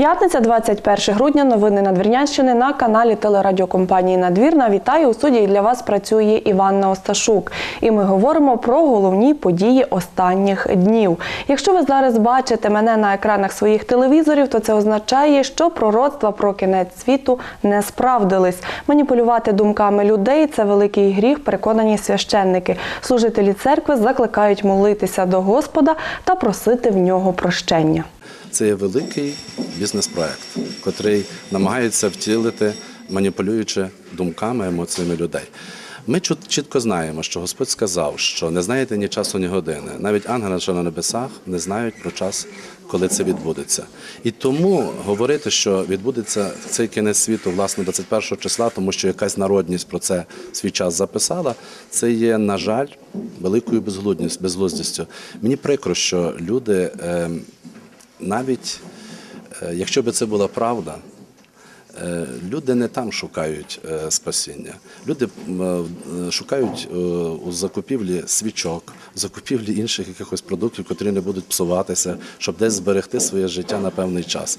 П'ятниця, 21 грудня. Новини Надвірнянщини на каналі телерадіокомпанії Надвірна. Вітаю у студії. Для вас працює Іванна Осташук. І ми говоримо про головні події останніх днів. Якщо ви зараз бачите мене на екранах своїх телевізорів, то це означає, що пророцтва про кінець світу не справдились. Маніпулювати думками людей це великий гріх, переконані священники. Служителі церкви закликають молитися до Господа та просити в нього прощення. Це є великий бізнес-проект, котрий намагається втілити, маніпулюючи думками, емоціями людей. Ми чітко знаємо, що Господь сказав, що не знаєте ні часу, ні години. Навіть ангели, що на небесах, не знають про час, коли це відбудеться. І тому говорити, що відбудеться цей кінець світу, власне, 21 числа, тому що якась народність про це свій час записала, це є, на жаль, великою безглуздістю. Мені прикро, що люди. Навіть е, якщо би це була правда, е, люди не там шукають е, спасіння. Люди шукають у закупівлі свічок, закупівлі інших якихось продуктів, котрі не будуть псуватися, щоб десь зберегти своє життя на певний час.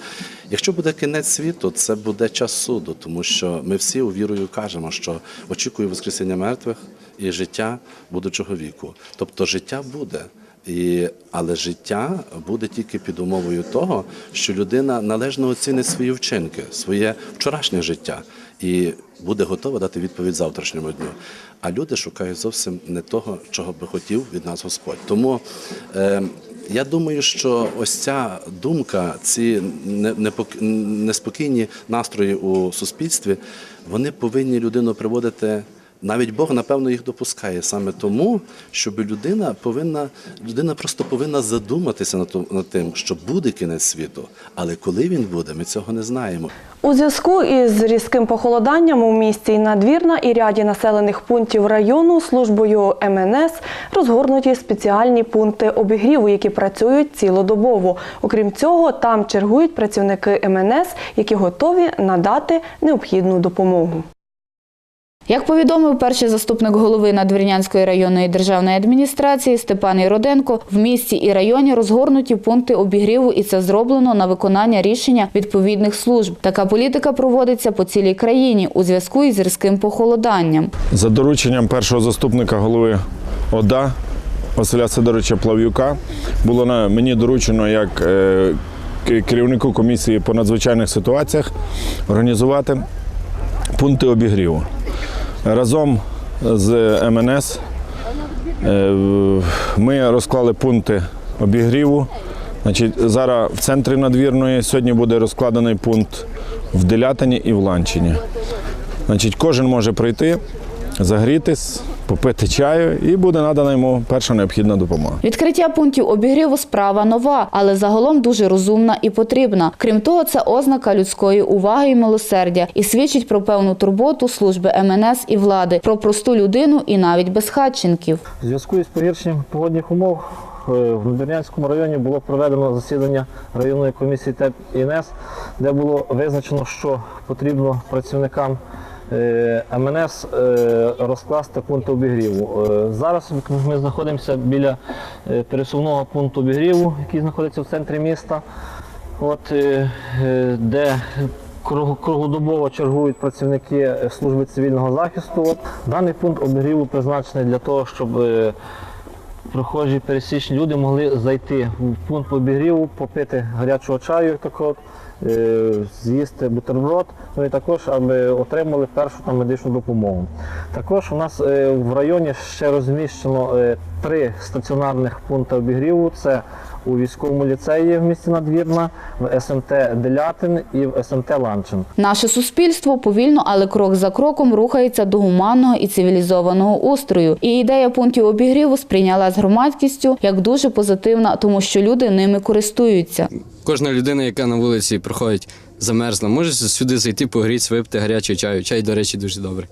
Якщо буде кінець світу, це буде час суду, тому що ми всі у вірою кажемо, що очікую Воскресіння мертвих і життя будучого віку. Тобто життя буде. І, але життя буде тільки під умовою того, що людина належно оцінить свої вчинки, своє вчорашнє життя і буде готова дати відповідь завтрашньому дню. А люди шукають зовсім не того, чого би хотів від нас Господь. Тому е, я думаю, що ось ця думка, ці не- неспокійні настрої у суспільстві, вони повинні людину приводити. Навіть Бог, напевно, їх допускає саме тому, щоб людина повинна, людина просто повинна задуматися над, над тим, що буде кінець світу. Але коли він буде, ми цього не знаємо. У зв'язку із різким похолоданням у місті Надвірна і ряді населених пунктів району службою МНС розгорнуті спеціальні пункти обігріву, які працюють цілодобово. Окрім цього, там чергують працівники МНС, які готові надати необхідну допомогу. Як повідомив перший заступник голови Надвірнянської районної державної адміністрації Степан Іроденко, в місті і районі розгорнуті пункти обігріву, і це зроблено на виконання рішення відповідних служб. Така політика проводиться по цілій країні у зв'язку із різким похолоданням. За дорученням першого заступника голови ОДА Василя Сидоровича Плав'юка було на мені доручено як е, керівнику комісії по надзвичайних ситуаціях організувати пункти обігріву. Разом з МНС е, ми розклали пункти обігріву. Значить, зараз в центрі надвірної сьогодні буде розкладений пункт в Делятині і в Ланчині. Значить, кожен може прийти, загрітись, попити чаю і буде надана йому перша необхідна допомога. Відкриття пунктів обігріву справа нова, але загалом дуже розумна і потрібна. Крім того, це ознака людської уваги і милосердя і свідчить про певну турботу служби МНС і влади, про просту людину і навіть безхатченків. У зв'язку із погіршенням погодних умов е, в Надвірнянському районі було проведено засідання районної комісії ТЕП ІНС, де було визначено, що потрібно працівникам МНС е, розкласти пункти обігріву. Е, Зараз ми знаходимося біля е, пересувного пункту обігріву, який знаходиться в центрі міста. От, е, е, де круг- круглодобово чергують працівники е, служби цивільного захисту. От. Даний пункт обігріву призначений для того, щоб е, прохожі пересічні люди могли зайти в пункт обігріву, попити гарячого чаю, так от, е, з'їсти бутерброд, ну і також аби отримали першу там, медичну допомогу. Також у нас е, в районі ще розміщено е, три стаціонарних пункти обігріву. Це у військовому ліцеї в місті Надвірна, в СМТ Делятин і в СМТ Ланчин. Наше суспільство повільно, але крок за кроком рухається до гуманного і цивілізованого устрою. І ідея пунктів обігріву сприйняла з громадськістю як дуже позитивна, тому що люди ними користуються. Кожна людина, яка на вулиці проходить, замерзла, може сюди зайти, погрітися, випити гарячий чаю. Чай, до речі, дуже добрий.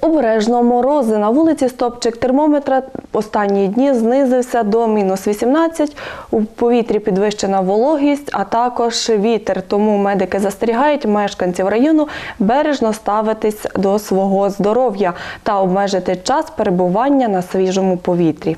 Обережно морози на вулиці стопчик термометра останні дні знизився до мінус 18. У повітрі підвищена вологість, а також вітер. Тому медики застерігають мешканців району бережно ставитись до свого здоров'я та обмежити час перебування на свіжому повітрі.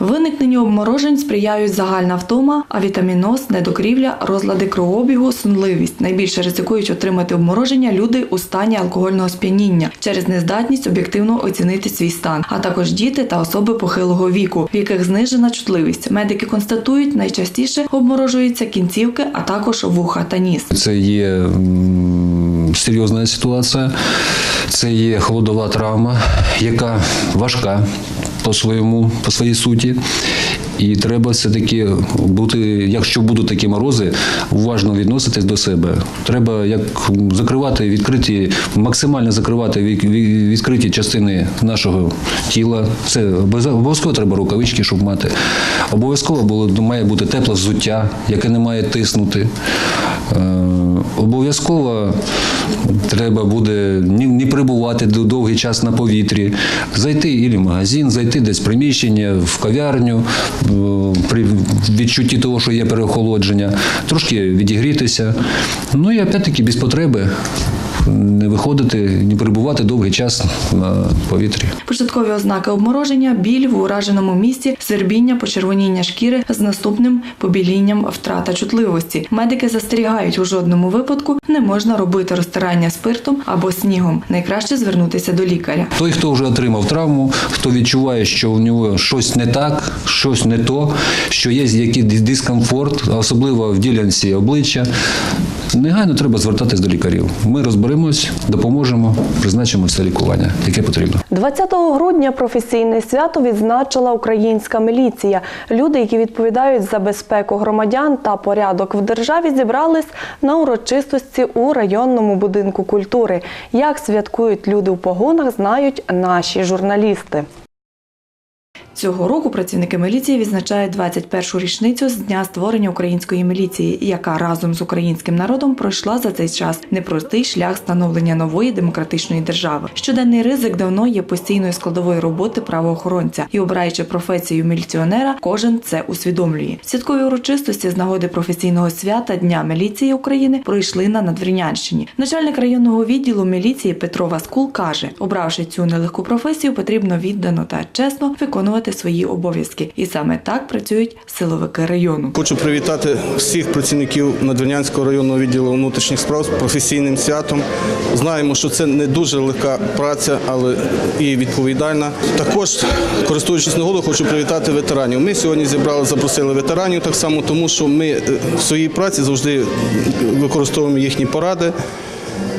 Виникненню обморожень сприяють загальна втома, авітаміноз, недокрівля, розлади кровообігу, сонливість. Найбільше ризикують отримати обмороження люди у стані алкогольного сп'яніння через нездатність об'єктивно оцінити свій стан, а також діти та особи похилого віку, в яких знижена чутливість. Медики констатують, найчастіше обморожуються кінцівки, а також вуха та ніс. Це є серйозна ситуація, це є холодова травма, яка важка по своєму, по своїй суті. І треба все-таки бути, якщо будуть такі морози, уважно відноситись до себе. Треба як закривати відкриті, максимально закривати відкриті частини нашого тіла. Це обов'язково треба рукавички, щоб мати. Обов'язково було, має бути тепле взуття, яке не має тиснути. Е, Обов'язково треба буде не, д- довгий час на повітрі, зайти і в магазин, зайти десь приміщення, в кав'ярню, е, при відчутті того, що є переохолодження, трошки відігрітися. Ну і опять-таки без потреби не виходити, не перебувати довгий час на повітрі. Початкові ознаки обмороження, біль в ураженому місці, свербіння, почервоніння шкіри з наступним побілінням, втрата чутливості. Медики застерігають у жодному випадку не можна робити розтирання спиртом або снігом. Найкраще звернутися до лікаря. Той, хто вже отримав травму, хто відчуває, що в нього щось не так, щось не то, що є якийсь дискомфорт, особливо в ділянці обличчя, негайно треба звертатись до лікарів. Ми розберемось, допоможемо, призначимо все лікування, яке потрібно. 20 грудня професійне свято відзначила українська міліція. Люди, які відповідають за безпеку громадян та порядок в державі, зібрались на урочистості у районному будинку культури. Як святкують люди у погонах, знають наші журналісти. Цього року працівники міліції відзначають 21-шу річницю з дня створення української міліції, яка разом з українським народом пройшла за цей час непростий шлях становлення нової демократичної держави. Щоденний ризик давно є постійною складовою роботи правоохоронця, і обираючи професію міліціонера, кожен це усвідомлює. Святкові урочистості з нагоди професійного свята Дня міліції України пройшли на Надвірнянщині. Начальник районного відділу міліції Петро Васкул каже: обравши цю нелегку професію, потрібно віддано та чесно виконувати свої обов'язки, і саме так працюють силовики району. Хочу привітати всіх працівників Надвірнянського районного відділу внутрішніх справ з професійним святом. Знаємо, що це не дуже легка праця, але і відповідальна. Також, користуючись нагодою, хочу привітати ветеранів. Ми сьогодні зібрали, запросили ветеранів так само, тому що ми е, в своїй праці завжди використовуємо їхні поради,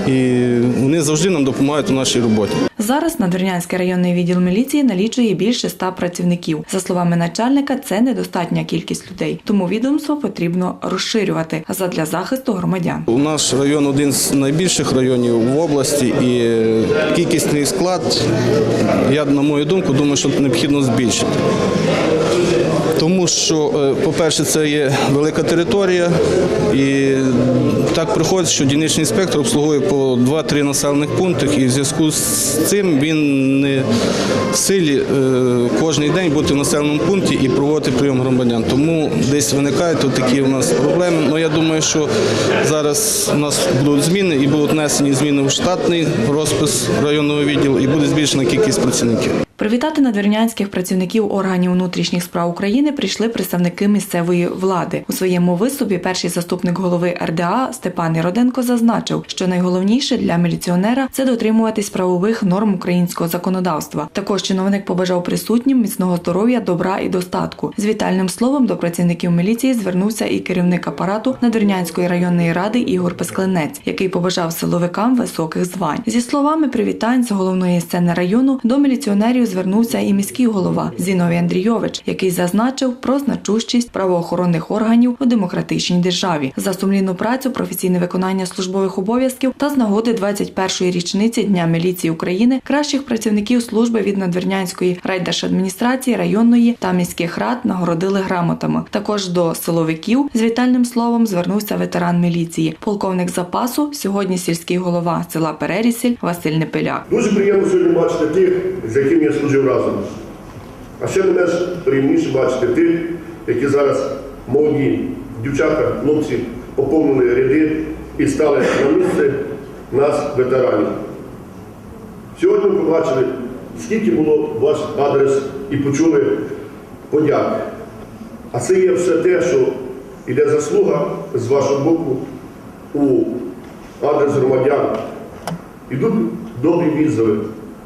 і вони завжди нам допомагають у нашій роботі. Зараз Надвірнянський районний відділ міліції налічує більше ста працівників. За словами начальника, це недостатня кількість людей, тому відомство потрібно розширювати задля захисту громадян. У наш район один з найбільших районів в області, і е, кількісний склад, я на мою думку, думаю, що необхідно збільшити. Тому що, е, по-перше, це є велика територія, і так приходить, що дільничний інспектор обслуговує по 2-3 населених пунктах, і в зв'язку з цим він не в силі е, кожен день бути в населеному пункті і проводити прийом громадян. Тому десь виникають тут такі у нас проблеми. Ну я думаю, що зараз у нас будуть зміни і будуть внесені зміни в штатний розпис районного відділу, і буде збільшена кількість працівників. Привітати надвірнянських працівників органів внутрішніх справ України прийшли представники місцевої влади. У своєму виступі перший заступник голови РДА Степан Іроденко зазначив, що найголовніше для міліціонера це дотримуватись правових норм українського законодавства. Також чиновник побажав присутнім міцного здоров'я, добра і достатку. З вітальним словом до працівників міліції звернувся і керівник апарату Надвірнянської районної ради Ігор Песклинець, який побажав силовикам високих звань. Зі словами привітань з головної сцени району до міліціонерів звернувся і міський голова Зіновій Андрійович, який зазначив про значущість правоохоронних органів у демократичній державі за сумлінну працю, професійне виконання службових обов'язків та з нагоди 21-ї річниці Дня міліції України кращих працівників служби від Надвірнянської райдержадміністрації, районної та міських рад нагородили грамотами. Також до силовиків з вітальним словом звернувся ветеран міліції, полковник запасу, сьогодні сільський голова села Перерісіль Василь Непеляк. Дуже приємно сьогодні бачити тих, з якими я служив разом. А ще мене ж приємніше бачити тих, які зараз молоді дівчата, хлопці поповнили ряди і стали на місце нас, ветеранів. Сьогодні ми побачили, скільки було ваш адрес і почули подяки. А це є все те, що йде заслуга з вашого боку у адрес громадян. Ідуть добрі відзиви,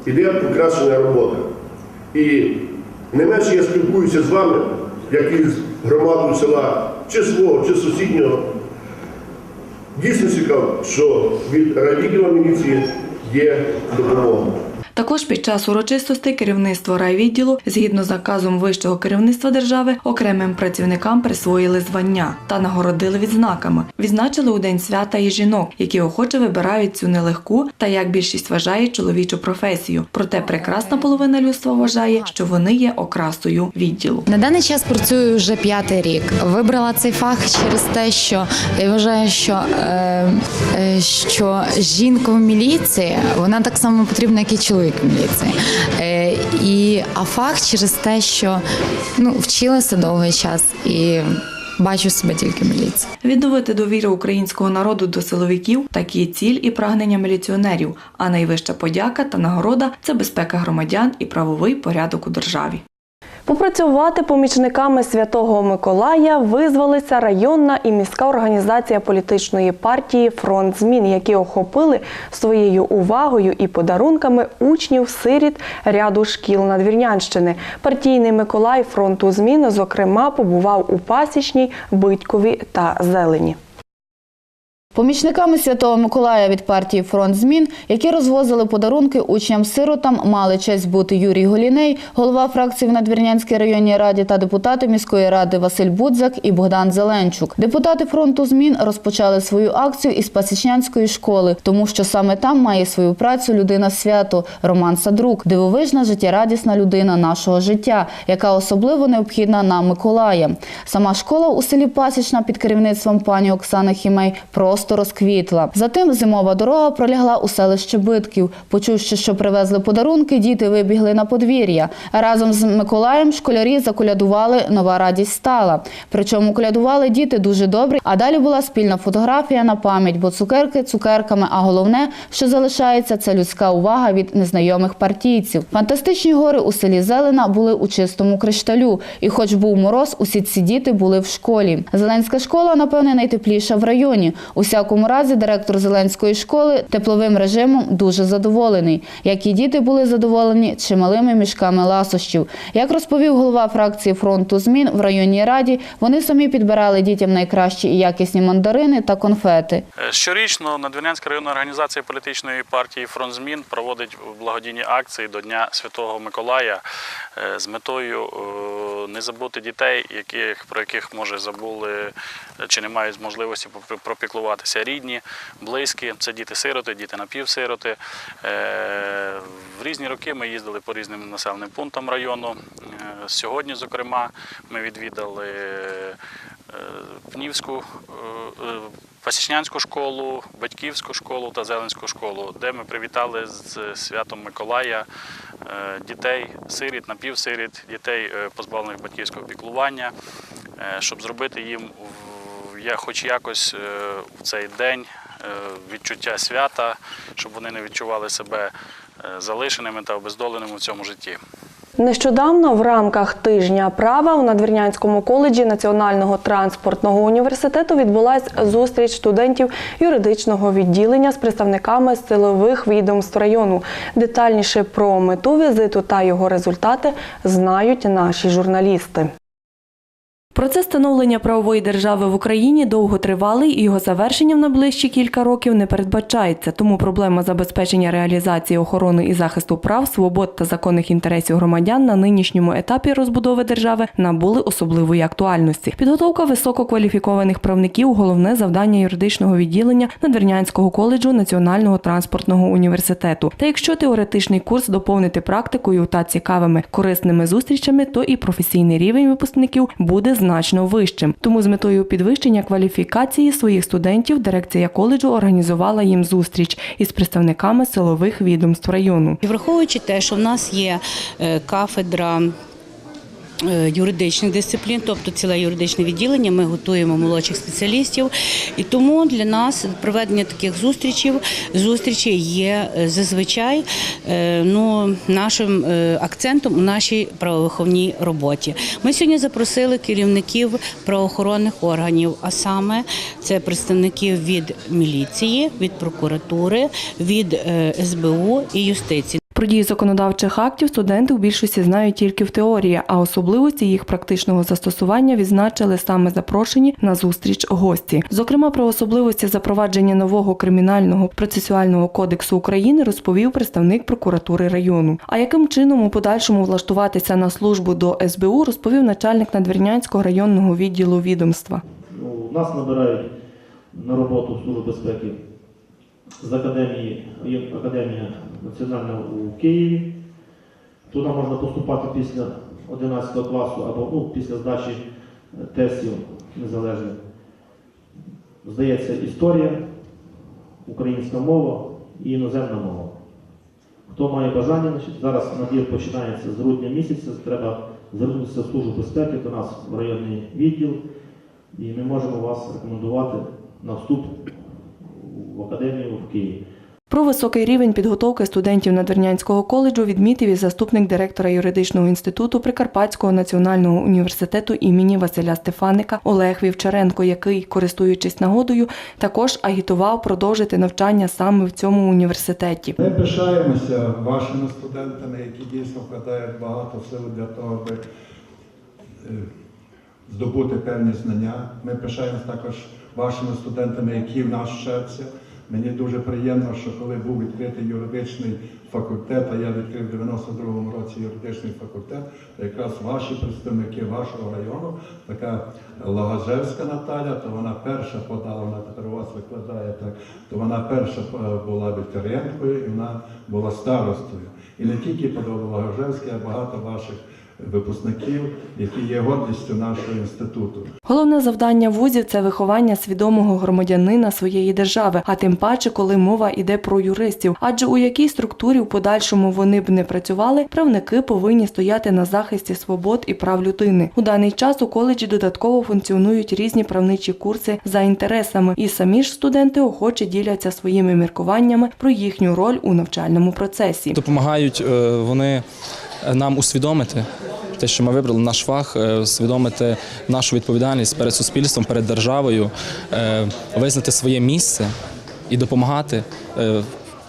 іде покращення роботи. І не менше я спілкуюся з вами, як із громадою села, чи свого, чи сусіднього. Дійсно цікаво, що від райвідділу міліції є допомога. Також під час урочистостей керівництво райвідділу, згідно з наказом вищого керівництва держави, окремим працівникам присвоїли звання та нагородили відзнаками. Відзначили у день свята і жінок, які охоче вибирають цю нелегку та як більшість вважає чоловічу професію. Проте прекрасна половина людства вважає, що вони є окрасою відділу. На даний час працюю вже п'ятий рік. Вибрала цей фах через те, що я вважаю, що, е, е, що жінка в міліції вона так само потрібна, як і чоловік в міліції. Е, і, а факт через те, що ну, вчилася довгий час і бачу себе тільки міліції. Відновити довіру українського народу до силовиків такі ціль і прагнення міліціонерів. А найвища подяка та нагорода це безпека громадян і правовий порядок у державі. Попрацювати помічниками Святого Миколая визвалися районна і міська організація політичної партії Фронт змін, які охопили своєю увагою і подарунками учнів сиріт ряду шкіл Надвірнянщини. Партійний Миколай фронту змін, зокрема, побував у Пасічній, Битькові та Зелені. Помічниками Святого Миколая від партії Фронт змін, які розвозили подарунки учням-сиротам, мали честь бути Юрій Голіней, голова фракції в Надвірнянській районній раді та депутати міської ради Василь Будзак і Богдан Зеленчук. Депутати фронту змін розпочали свою акцію із Пасічнянської школи, тому що саме там має свою працю людина свято Роман Садрук, дивовижна життєрадісна людина нашого життя, яка особливо необхідна нам Миколая. Сама школа у селі Пасічна під керівництвом пані Оксани Хімей просто розквітла. Затим зимова дорога пролягла у селище Битків. Почувши, що привезли подарунки, діти вибігли на подвір'я. Разом з Миколаєм школярі заколядували нова радість стала. Причому колядували діти дуже добре. А далі була спільна фотографія на пам'ять, бо цукерки цукерками. А головне, що залишається, це людська увага від незнайомих партійців. Фантастичні гори у селі Зелена були у чистому кришталю. І, хоч був мороз, усі ці діти були в школі. Зеленська школа, напевне, найтепліша в районі. У всякому разі, директор Зеленської школи тепловим режимом дуже задоволений. Як і діти були задоволені чималими мішками ласощів. Як розповів голова фракції фронту змін в районній раді, вони самі підбирали дітям найкращі і якісні мандарини та конфети. Е, Щорічно Надвірнянська районна організація політичної партії Фронт змін проводить благодійні акції до Дня Святого Миколая е, з метою е, не забути дітей, про яких може забули чи не мають можливості попі- пропіклуватися рідні, близькі. Це діти-сироти, діти напівсироти. Е, В різні роки ми їздили по різним населеним пунктам району. Е, Сьогодні, зокрема, ми відвідали е, Пнівську, Пасічнянську школу, батьківську школу та Зеленську школу, де ми привітали з святом Миколая дітей, сиріт, напівсиріт, дітей, позбавлених батьківського піклування, щоб зробити їм я хоч якось е, в цей день е, відчуття свята, щоб вони не відчували себе е, залишеними та обездоленими в цьому житті. Нещодавно в рамках тижня права у Надвірнянському коледжі Національного транспортного університету відбулася зустріч студентів юридичного відділення з представниками силових відомств району. Детальніше про мету візиту та його результати знають наші журналісти. Процес становлення правової держави в Україні довготривалий і його завершення в найближчі кілька років не передбачається. Тому проблема забезпечення реалізації охорони і захисту прав, свобод та законних інтересів громадян на нинішньому етапі розбудови держави набули особливої актуальності. Підготовка висококваліфікованих правників головне завдання юридичного відділення Надвірнянського коледжу Національного транспортного університету. Та якщо теоретичний курс доповнити практикою та цікавими корисними зустрічами, то і професійний рівень випускників буде значно вищим. Тому з метою підвищення кваліфікації своїх студентів дирекція коледжу організувала їм зустріч із представниками силових відомств району. Враховуючи те, що в нас є е, кафедра юридичних дисциплін, тобто ціле юридичне відділення. Ми готуємо молодших спеціалістів. І тому для нас проведення таких зустрічей зустрічей є е, зазвичай е, ну, нашим е, акцентом у нашій правовиховній роботі. Ми сьогодні запросили керівників правоохоронних органів, а саме це представників від міліції, від прокуратури, від е, СБУ і юстиції. Про дії законодавчих актів студенти у більшості знають тільки в теорії, а особливості їх практичного застосування відзначили саме запрошені на зустріч гості. Зокрема, про особливості запровадження нового кримінального процесуального кодексу України розповів представник прокуратури району. А яким чином у подальшому влаштуватися на службу до СБУ, розповів начальник Надвірнянського районного відділу відомства. Ну, нас набирають на роботу Службу безпеки з академії, академія національна у Києві. Туди можна поступати після 11 класу або ну, після здачі е, тестів незалежних. Здається, історія, українська мова і іноземна мова. Хто має бажання, зараз набір починається з грудня місяця, треба звернутися в Службу безпеки до нас в районний відділ, і ми можемо вас рекомендувати на вступ в академію в Києві. Про високий рівень підготовки студентів Надвірнянського коледжу відмітив і заступник директора юридичного інституту Прикарпатського національного університету імені Василя Стефаника Олег Вівчаренко, який, користуючись нагодою, також агітував продовжити навчання саме в цьому університеті. Ми пишаємося вашими студентами, які дійсно вкладають багато сил для того, аби е, здобути певні знання. Ми пишаємося також вашими студентами, які в нас вчаться. Мені дуже приємно, що коли був відкритий юридичний факультет, а я відкрив в 92-му році юридичний факультет, то якраз ваші представники вашого району, така Лагожевська Наталя, то вона перша подала, вона тепер у вас викладає так, то вона перша була вітеріанкою і вона була старостою. І не тільки подала Лагожевська, а багато ваших випускників, які є гордістю нашого інституту. Головне завдання вузів це виховання свідомого громадянина своєї держави, а тим паче, коли мова йде про юристів. Адже у якій структурі в подальшому вони б не працювали, правники повинні стояти на захисті свобод і прав людини. У даний час у коледжі додатково функціонують різні правничі курси за інтересами, і самі ж студенти охоче діляться своїми міркуваннями про їхню роль у навчальному процесі. Допомагають е, вони нам усвідомити те, що ми вибрали наш фах, свідомити усвідомити нашу відповідальність перед суспільством, перед державою, е, визнати своє місце і допомагати. е,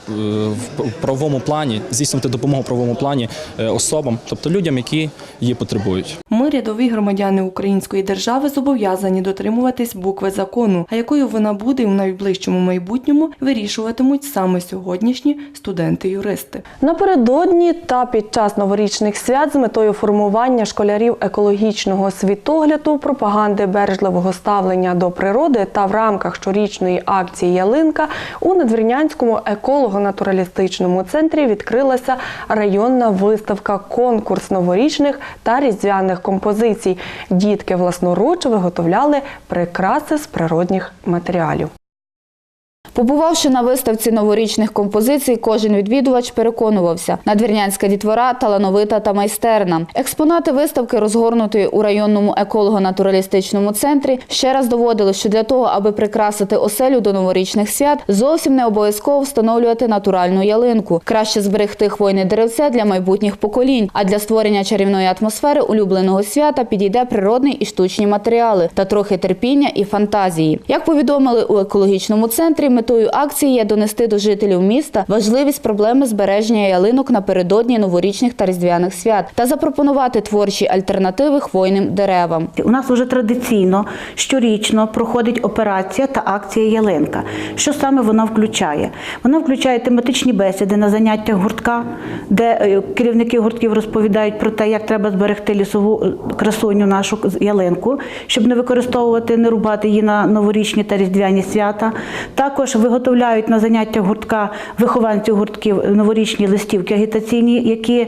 В правовому плані здійснювати допомогу в правовому плані е, особам, тобто людям, які її потребують. Ми, рядові громадяни української держави, зобов'язані дотримуватись букви закону, а якою вона буде у найближчому майбутньому вирішуватимуть саме сьогоднішні студенти-юристи. Напередодні та під час новорічних свят з метою формування школярів екологічного світогляду, пропаганди бережливого ставлення до природи та в рамках щорічної акції Ялинка у Надвірнянському еколого-натуралістичному центрі відкрилася районна виставка конкурс новорічних та різдвяних композицій. Дітки власноруч виготовляли прикраси з природних матеріалів. Побувавши на виставці новорічних композицій, кожен відвідувач переконувався, надвірнянська дітвора талановита та майстерна. Експонати виставки, розгорнутої у районному еколого-натуралістичному центрі, ще раз доводили, що для того, аби прикрасити оселю до новорічних свят, зовсім не обов'язково встановлювати натуральну ялинку. Краще зберегти хвойне деревце для майбутніх поколінь. А для створення чарівної атмосфери улюбленого свята підійде природний і штучні матеріали та трохи терпіння і фантазії. Як повідомили у екологічному центрі, метою акції є донести до жителів міста важливість проблеми збереження ялинок напередодні новорічних та різдвяних свят та запропонувати творчі альтернативи хвойним деревам. У нас вже традиційно щорічно проходить операція та акція Ялинка. Що саме вона включає? Вона включає тематичні бесіди на заняттях гуртка, де е, керівники гуртків розповідають про те, як треба зберегти лісову е, красуню нашу ялинку, щоб не використовувати, не рубати її на новорічні та різдвяні свята. Також Також виготовляють на заняттях гуртка вихованців гуртків новорічні листівки агітаційні, які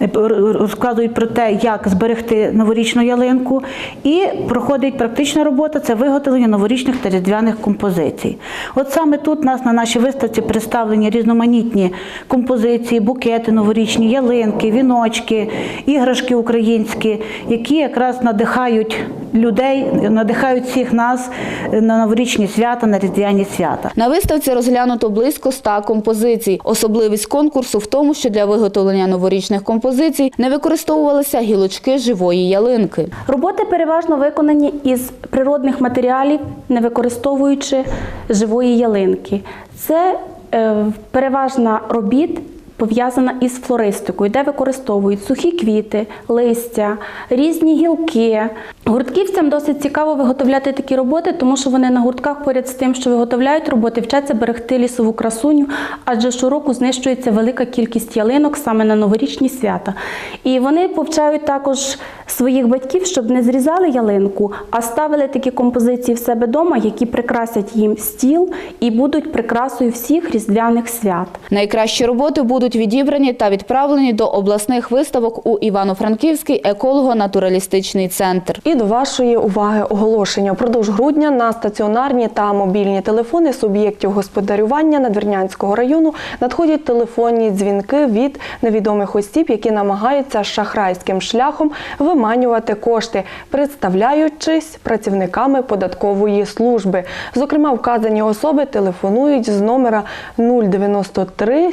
е, розказують про те, як зберегти новорічну ялинку. І проходить практична робота це виготовлення новорічних та різдвяних композицій. От саме тут нас на нашій виставці представлені різноманітні композиції, букети новорічні, ялинки, віночки, іграшки українські, які якраз надихають людей, надихають всіх нас на новорічні свята, на різдвяні свята. На виставці розглянуто близько ста композицій. Особливість конкурсу в тому, що для виготовлення новорічних композицій не використовувалися гілочки живої ялинки. Роботи переважно виконані із природних матеріалів, не використовуючи живої ялинки. Це е, переважна робіт пов'язана із флористикою, де використовують сухі квіти, листя, різні гілки. Гуртківцям досить цікаво виготовляти такі роботи, тому що вони на гуртках поряд з тим, що виготовляють роботи, вчаться берегти лісову красуню, адже щороку знищується велика кількість ялинок саме на новорічні свята. І вони повчають також своїх батьків, щоб не зрізали ялинку, а ставили такі композиції в себе вдома, які прикрасять їм стіл і будуть прикрасою всіх різдвяних свят. Найкращі роботи будуть відібрані та відправлені до обласних виставок у Івано-Франківський еколого-натуралістичний центр. І до вашої уваги оголошення. Упродовж грудня на стаціонарні та мобільні телефони суб'єктів господарювання Надвірнянського району надходять телефонні дзвінки від невідомих осіб, які намагаються шахрайським шляхом виманювати кошти, представляючись працівниками податкової служби. Зокрема, вказані особи телефонують з номера 093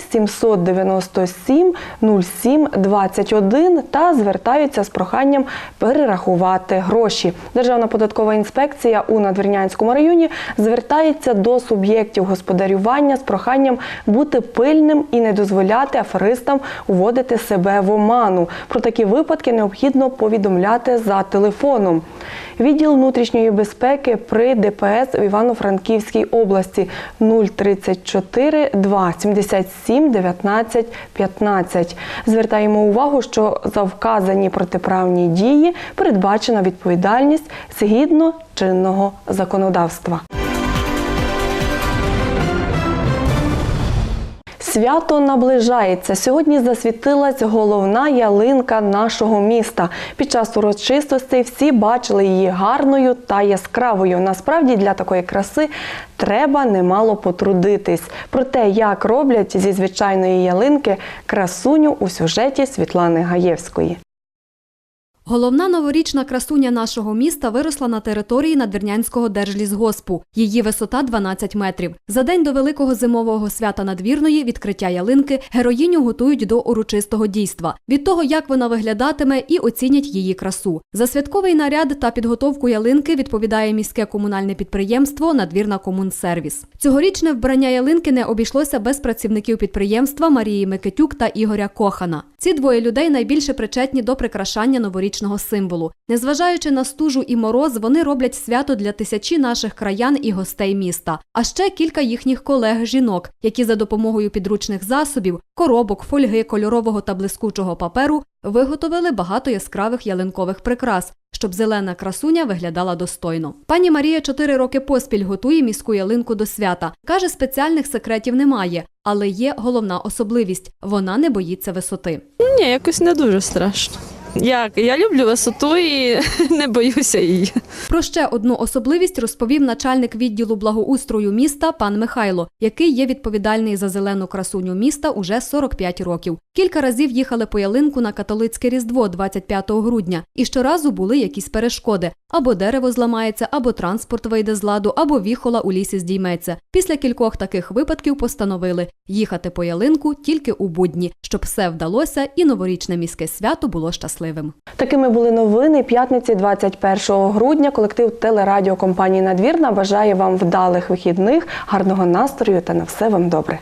797 07 21 та звертаються з проханням перерахувати гроші. Державна податкова інспекція у Надвірнянському районі звертається до суб'єктів господарювання з проханням бути пильним і не дозволяти аферистам уводити себе в оману. Про такі випадки необхідно повідомляти за телефоном. Відділ внутрішньої безпеки при ДПС в Івано-Франківській області 034 2 77 19 15. Звертаємо увагу, що за вказані протиправні дії передбачена відповідальність згідно чинного законодавства. Свято наближається. Сьогодні засвітилась головна ялинка нашого міста. Під час урочистостей всі бачили її гарною та яскравою. Насправді для такої краси треба немало потрудитись. Про те, як роблять зі звичайної ялинки красуню у сюжеті Світлани Гаєвської. Головна новорічна красуня нашого міста виросла на території Надвірнянського держлісгоспу. Її висота 12 метрів. За день до великого зимового свята надвірної відкриття ялинки героїню готують до урочистого дійства. Від того, як вона виглядатиме, і оцінять її красу. За святковий наряд та підготовку ялинки відповідає міське комунальне підприємство Надвірна Комунсервіс. Цьогорічне вбрання ялинки не обійшлося без працівників підприємства Марії Микитюк та Ігоря Кохана. Ці двоє людей найбільше причетні до прикрашання новорічного символу. Незважаючи на стужу і мороз, вони роблять свято для тисячі наших краян і гостей міста. А ще кілька їхніх колег-жінок, які за допомогою підручних засобів, коробок, фольги, кольорового та блискучого паперу виготовили багато яскравих ялинкових прикрас, щоб зелена красуня виглядала достойно. Пані Марія чотири роки поспіль готує міську ялинку до свята. Каже, спеціальних секретів немає, але є головна особливість вона не боїться висоти. Ні, якось не дуже страшно. Як? Я люблю висоту і не боюся її. Про ще одну особливість розповів начальник відділу благоустрою міста пан Михайло, який є відповідальний за зелену красуню міста уже 45 років. Кілька разів їхали по ялинку на католицьке різдво 25 грудня, і щоразу були якісь перешкоди: або дерево зламається, або транспорт вийде з ладу, або віхола у лісі здійметься. Після кількох таких випадків постановили їхати по ялинку тільки у будні, щоб все вдалося і новорічне міське свято було щасливим. Такими були новини п'ятниці 21 грудня. Колектив телерадіокомпанії Надвірна бажає вам вдалих вихідних, гарного настрою та на все вам добре.